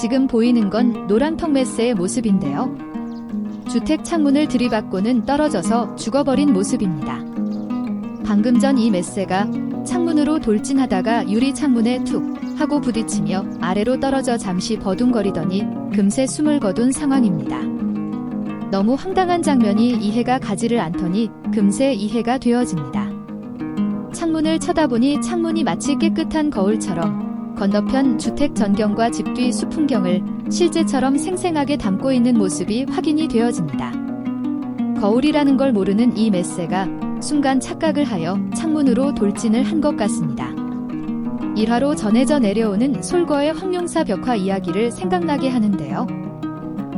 지금 보이는 건 노란 턱 메스의 모습인데요. 주택 창문을 들이받고는 떨어져서 죽어버린 모습입니다. 방금 전 이 메세가 창문으로 돌진하다가 유리 창문에 툭 하고 부딪히며 아래로 떨어져 잠시 버둥거리더니 금세 숨을 거둔 상황입니다. 너무 황당한 장면이 이해가 가지를 않더니 금세 이해가 되어집니다. 창문을 쳐다보니 창문이 마치 깨끗한 거울처럼 건너편 주택 전경과 집뒤 수풍경을 실제처럼 생생하게 담고 있는 모습이 확인이 되어집니다. 거울이라는 걸 모르는 이 메세가 순간 착각을 하여 창문으로 돌진을 한 것 같습니다. 일화로 전해져 내려오는 솔거의 황룡사 벽화 이야기를 생각나게 하는데요.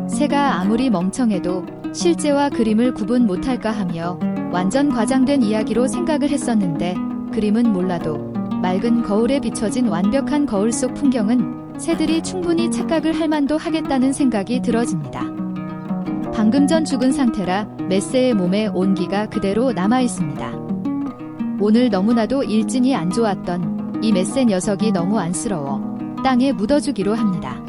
새가 아무리 멍청해도 실제와 그림을 구분 못할까 하며 완전 과장된 이야기로 생각을 했었는데 그림은 몰라도 맑은 거울에 비춰진 완벽한 거울 속 풍경은 새들이 충분히 착각을 할 만도 하겠다는 생각이 들어집니다. 방금 전 죽은 상태라 메세의 몸에 온기가 그대로 남아 있습니다. 오늘 너무나도 일진이 안 좋았던 이 메세 녀석이 너무 안쓰러워 땅에 묻어주기로 합니다.